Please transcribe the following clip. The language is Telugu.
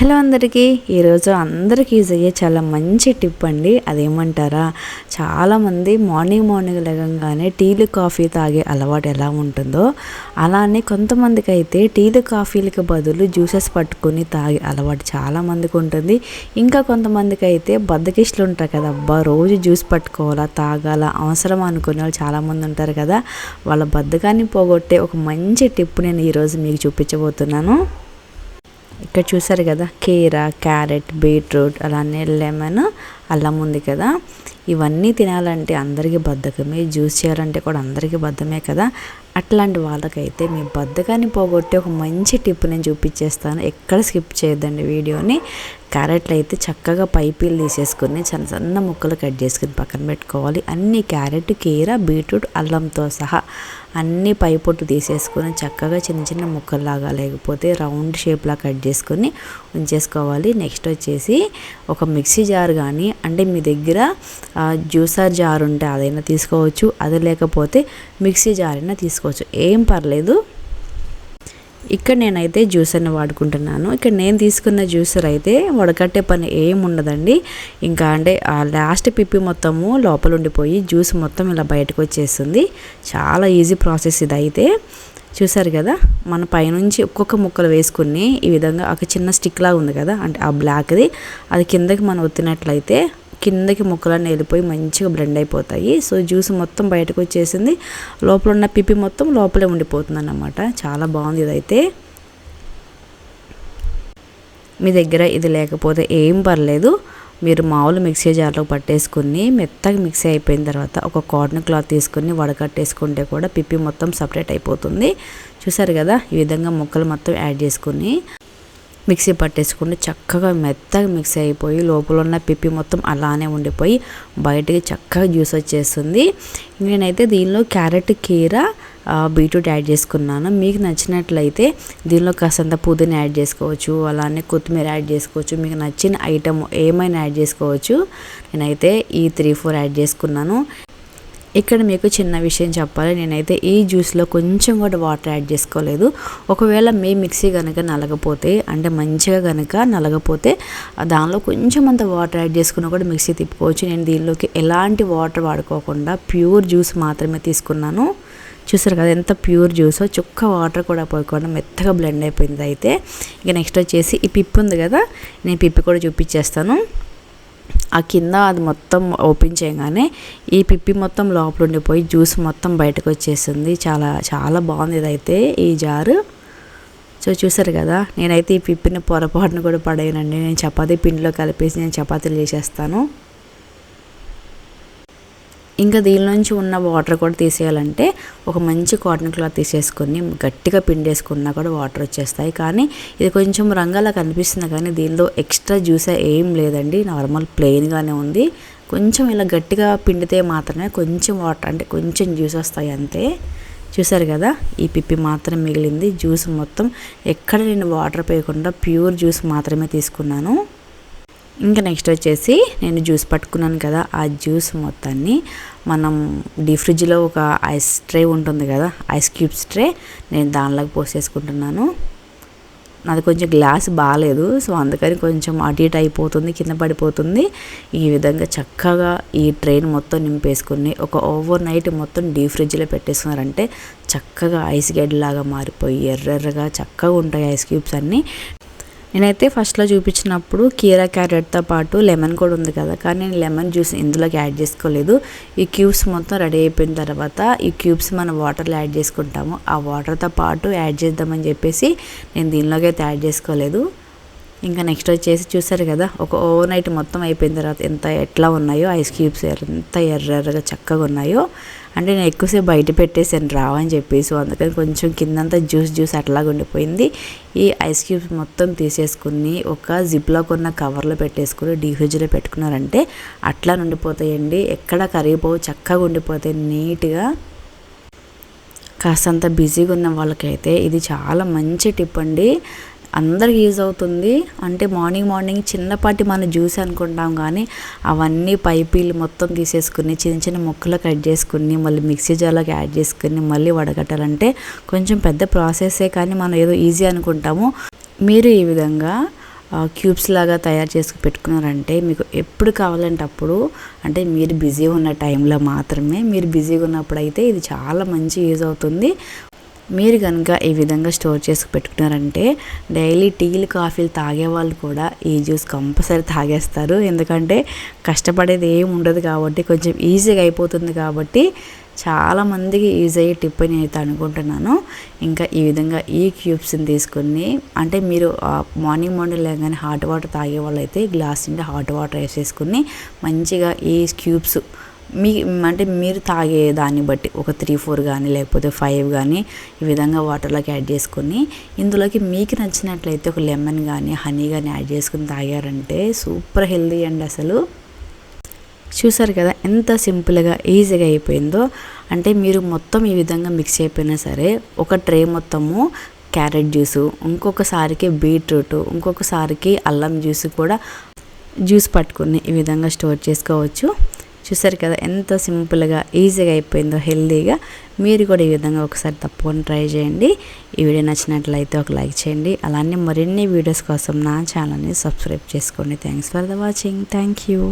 హలో అందరికీ. ఈరోజు అందరికీ యూజ్ అయ్యే చాలా మంచి టిప్ అండి. అదేమంటారా? చాలామంది మార్నింగ్ మార్నింగ్ లేగంగానే టీలు కాఫీ తాగే అలవాటు ఎలా ఉంటుందో అలానే కొంతమందికి అయితే టీలు కాఫీలకు బదులు జ్యూసెస్ పట్టుకొని తాగే అలవాటు చాలామందికి ఉంటుంది. ఇంకా కొంతమందికి అయితే బద్దకిష్లు ఉంటారు కదా అబ్బా రోజు జ్యూస్ పట్టుకోవాలా తాగాల అవసరం అనుకునే వాళ్ళు చాలామంది ఉంటారు కదా. వాళ్ళ బద్దకాన్ని పోగొట్టే ఒక మంచి టిప్ నేను ఈరోజు మీకు చూపించబోతున్నాను. ఇక్కడ చూసారు కదా కీరా క్యారెట్ బీట్రూట్ అలానే లెమన్ అల్లం ఉంది కదా ఇవన్నీ తినాలంటే అందరికీ బద్ధకమే జ్యూస్ చేయాలంటే కూడా అందరికీ బద్ధమే కదా. అట్లాంటి వాళ్ళకైతే మీ బద్ధకాన్ని పోగొట్టి ఒక మంచి టిప్ నేను చూపించేస్తాను. ఎక్కడ స్కిప్ చేయొద్దండి వీడియోని. క్యారెట్లు అయితే చక్కగా పైపీలు తీసేసుకుని చిన్న సన్న ముక్కలు కట్ చేసుకుని పక్కన పెట్టుకోవాలి. అన్ని క్యారెట్ కీర బీట్రూట్ అల్లంతో సహా అన్ని పై పొట్టు తీసేసుకొని చక్కగా చిన్న చిన్న ముక్కల్లాగా లేకపోతే రౌండ్ షేప్లా కట్ చేసుకొని ఉంచేసుకోవాలి. నెక్స్ట్ వచ్చేసి ఒక మిక్సీ జార్ కానీ అంటే మీ దగ్గర జ్యూసర్ జార్ ఉంటే అదైనా తీసుకోవచ్చు. అది లేకపోతే మిక్సీ జార్ అయినా తీసుకోవచ్చు. ఏం పర్లేదు. ఇక్కడ నేనైతే జ్యూసర్ని వాడుకుంటున్నాను. ఇక్కడ నేను తీసుకున్న జ్యూసర్ అయితే వడకట్టే పని ఏం ఉండదండి. ఇంకా అంటే ఆ లాస్ట్ పిప్పి మొత్తము లోపల ఉండిపోయి జ్యూస్ మొత్తం ఇలా బయటకు వచ్చేస్తుంది. చాలా ఈజీ ప్రాసెస్ ఇది అయితే చూసారు కదా? మన పైనుంచి ఒక్కొక్క ముక్కలు వేసుకుని ఈ విధంగా ఒక చిన్న స్టిక్ లాగా ఉంది కదా? అంటే ఆ బ్లాక్ది. అది కిందకి మనం ఒత్తినట్లయితే కిందకి ముక్కలన్నీ వెళ్ళిపోయి మంచిగా బ్లెండ్ అయిపోతాయి. సో జ్యూస్ మొత్తం బయటకు వచ్చేసింది. లోపల ఉన్న పిప్పి మొత్తం లోపలే ఉండిపోతుంది అన్నమాట చాలా బాగుంది ఇదైతే. మీ దగ్గర ఇది లేకపోతే ఏం పర్లేదు. మీరు మామూలు మిక్సీ జార్లో పట్టేసుకుని మెత్తగా మిక్సీ అయిపోయిన తర్వాత ఒక కాటన్ క్లాత్ తీసుకుని వడకట్టేసుకుంటే కూడా పిప్పి మొత్తం సపరేట్ అయిపోతుంది. చూసారు కదా? ఈ విధంగా ముక్కలు మొత్తం యాడ్ చేసుకుని మిక్సీ పట్టేసుకుంటే చక్కగా మెత్తగా మిక్సీ అయిపోయి లోపల ఉన్న పిప్పి మొత్తం అలానే ఉండిపోయి బయటికి చక్కగా జ్యూస్ వచ్చేస్తుంది. నేనైతే దీనిలో క్యారెట్ కీర బీట్రూట్ యాడ్ చేసుకున్నాను. మీకు నచ్చినట్లయితే దీనిలో కాసంత పుదీనా యాడ్ చేసుకోవచ్చు అలానే కొత్తిమీర యాడ్ చేసుకోవచ్చు. మీకు నచ్చిన ఐటమ్ ఏమైనా యాడ్ చేసుకోవచ్చు. నేనైతే ఈ త్రీ ఫోర్ యాడ్ చేసుకున్నాను. ఇక్కడ మీకు చిన్న విషయం చెప్పాలి. నేనైతే ఈ జ్యూస్లో కొంచెం కూడా వాటర్ యాడ్ చేసుకోలేదు. ఒకవేళ మీ మిక్సీ కనుక నలగపోతే అంటే మంచిగా కనుక నలగపోతే దానిలో కొంచెం అంత వాటర్ యాడ్ చేసుకున్నా కూడా మిక్సీ తిప్పుకోవచ్చు. నేను దీనిలోకి ఎలాంటి వాటర్ వాడుకోకుండా ప్యూర్ జ్యూస్ మాత్రమే తీసుకున్నాను. చూసారు కదా ఎంత ప్యూర్ జ్యూసో. చుక్క వాటర్ కూడా పోయకుండా మెత్తగా బ్లెండ్ అయిపోయింది అయితే. ఇక నెక్స్ట్ వచ్చేసి ఈ పిప్పి ఉంది కదా నేను పిప్పి కూడా చూపించేస్తాను. ఆ కింద అది మొత్తం ఓపెన్ చేయగానే ఈ పిప్పి మొత్తం లోపల ఉండిపోయి జ్యూస్ మొత్తం బయటకు వచ్చేసింది. చాలా చాలా బాగుంది ఇదైతే ఈ జారు. సో చూసారు కదా నేనైతే ఈ పిప్పిని పొరపాటును కూడా పడేయనండి. నేను చపాతీ పిండిలో కలిపేసి నేను చపాతీలు చేసేస్తాను. ఇంకా దీని నుంచి ఉన్న వాటర్ కూడా తీసేయాలంటే ఒక మంచి కాటన్ క్లాత్ తీసేసుకొని గట్టిగా పిండేసుకున్నా కూడా వాటర్ వచ్చేస్తాయి. కానీ ఇది కొంచెం రంగాలా కనిపిస్తుంది కానీ దీనిలో ఎక్స్ట్రా జ్యూస్ ఏం లేదండి. నార్మల్ ప్లెయిన్గానే ఉంది. కొంచెం ఇలా గట్టిగా పిండితే మాత్రమే కొంచెం వాటర్ అంటే కొంచెం జ్యూస్ వస్తాయి అంతే. చూసారు కదా? ఈ పిప్పి మాత్రం మిగిలింది. జ్యూస్ మొత్తం ఎక్కడ నేను వాటర్ పేయకుండా ప్యూర్ జ్యూస్ మాత్రమే తీసుకున్నాను. ఇంకా నెక్స్ట్ వచ్చేసి నేను జ్యూస్ పట్టుకున్నాను కదా ఆ జ్యూస్ మొత్తాన్ని మనం డీ ఫ్రిడ్జ్లో ఒక ఐస్ ట్రే ఉంటుంది కదా ఐస్ క్యూబ్స్ ట్రే నేను దానిలోకి పోసేసుకుంటున్నాను నాది కొంచెం గ్లాస్ బాగాలేదు సో అందుకని కొంచెం అటు ఇటు అయిపోతుంది కింద పడిపోతుంది. ఈ విధంగా చక్కగా ఈ ట్రైన్ మొత్తం నింపేసుకుని ఒక ఓవర్ నైట్ మొత్తం డీ ఫ్రిడ్జ్లో పెట్టేసుకున్నారంటే చక్కగా ఐస్ గడ్డలాగా మారిపోయి ఎర్రెర్రగా చక్కగా ఉంటాయి ఐస్ క్యూబ్స్ అన్నీ. నేనైతే ఫస్ట్లో చూపించినప్పుడు కీరా క్యారెట్తో పాటు లెమన్ కూడా ఉంది కదా కానీ నేను లెమన్ జ్యూస్ ఇందులోకి యాడ్ చేసుకోలేదు. ఈ క్యూబ్స్ మొత్తం రెడీ అయిపోయిన తర్వాత ఈ క్యూబ్స్ మనం వాటర్లో యాడ్ చేసుకుంటాము. ఆ వాటర్తో పాటు యాడ్ చేద్దామని చెప్పేసి నేను దీనిలోకి అయితే యాడ్ చేసుకోలేదు. ఇంకా నెక్స్ట్ వచ్చేసి చూసారు కదా ఒక ఓవర్ నైట్ మొత్తం అయిపోయిన తర్వాత ఎంత ఎట్లా ఉన్నాయో ఐస్ క్యూబ్స్ ఎంత ఎర్రగా చక్కగా ఉన్నాయో అంటే నేను ఎక్కువసేపు బయట పెట్టేసాను రావని చెప్పేసి అందుకని కొంచెం కిందంతా జ్యూస్ జ్యూస్ అట్లాగా ఉండిపోయింది. ఈ ఐస్ క్యూబ్స్ మొత్తం తీసేసుకుని ఒక జిప్లో కొన్న కవర్లో పెట్టేసుకుని డీఫ్రిజ్లో పెట్టుకున్నారంటే అట్లా ఉండిపోతాయండి. ఎక్కడ కరిగిపోవు చక్కగా ఉండిపోతాయి నీట్గా. కాస్తంత బిజీగా ఉన్న వాళ్ళకైతే ఇది చాలా మంచి టిప్ అండి. అందరికి యూజ్ అవుతుంది. అంటే మార్నింగ్ మార్నింగ్ చిన్నపాటి మనం జ్యూస్ అనుకుంటాం కానీ అవన్నీ పైపీలు మొత్తం తీసేసుకుని చిన్న చిన్న ముక్కలు కట్ చేసుకుని మళ్ళీ మిక్సీ జార్లోకి యాడ్ చేసుకుని మళ్ళీ వడగట్టాలంటే కొంచెం పెద్ద ప్రాసెసే కానీ మనం ఏదో ఈజీ అనుకుంటాము. మీరు ఈ విధంగా క్యూబ్స్ లాగా తయారు చేసుకు పెట్టుకున్నారంటే మీకు ఎప్పుడు కావాలంటే అప్పుడు అంటే మీరు బిజీ ఉన్న టైంలో మాత్రమే మీరు బిజీగా ఉన్నప్పుడు అయితే ఇది చాలా మంచి యూజ్ అవుతుంది. మీరు కనుక ఈ విధంగా స్టోర్ చేసి పెట్టుకున్నారంటే డైలీ టీలు కాఫీలు తాగే వాళ్ళు కూడా ఈ జ్యూస్ కంపల్సరీ తాగేస్తారు. ఎందుకంటే కష్టపడేది ఏమి ఉండదు కాబట్టి కొంచెం ఈజీగా అయిపోతుంది కాబట్టి చాలామందికి యూజ్ అయ్యే టిప్ అని అయితే అనుకుంటున్నాను. ఇంకా ఈ విధంగా ఈ క్యూబ్స్ని తీసుకుని అంటే మీరు మార్నింగ్ మార్నింగ్ లేగానే హాట్ వాటర్ తాగే వాళ్ళు అయితే గ్లాస్ నిండా హాట్ వాటర్ వేసేసుకుని మంచిగా ఈ క్యూబ్స్ మీ అంటే మీరు తాగే దాన్ని బట్టి ఒక త్రీ ఫోర్ కానీ లేకపోతే ఫైవ్ కానీ ఈ విధంగా వాటర్లోకి యాడ్ చేసుకొని ఇందులోకి మీకు నచ్చినట్లయితే ఒక లెమన్ కానీ హనీ కానీ యాడ్ చేసుకుని తాగారంటే సూపర్ హెల్దీ అండి అసలు. చూసారు కదా ఎంత సింపుల్గా ఈజీగా అయిపోయిందో. అంటే మీరు మొత్తం ఈ విధంగా మిక్స్ అయిపోయినా సరే ఒక ట్రే మొత్తము క్యారెట్ జ్యూసు ఇంకొకసారికి బీట్రూట్ ఇంకొకసారికి అల్లం జ్యూస్ కూడా జ్యూస్ పట్టుకుని ఈ విధంగా స్టోర్ చేసుకోవచ్చు. చూసారు కదా ఎంత సింపుల్గా ఈజీగా అయిపోయిందో హెల్దీగా. మీరు కూడా ఈ విధంగా ఒకసారి తప్పకుండా ట్రై చేయండి. ఈ వీడియో నచ్చినట్లయితే ఒక లైక్ చేయండి. అలానే మరిన్ని వీడియోస్ కోసం నా ఛానల్ని సబ్స్క్రైబ్ చేసుకోండి. Thanks for the watching. Thank you.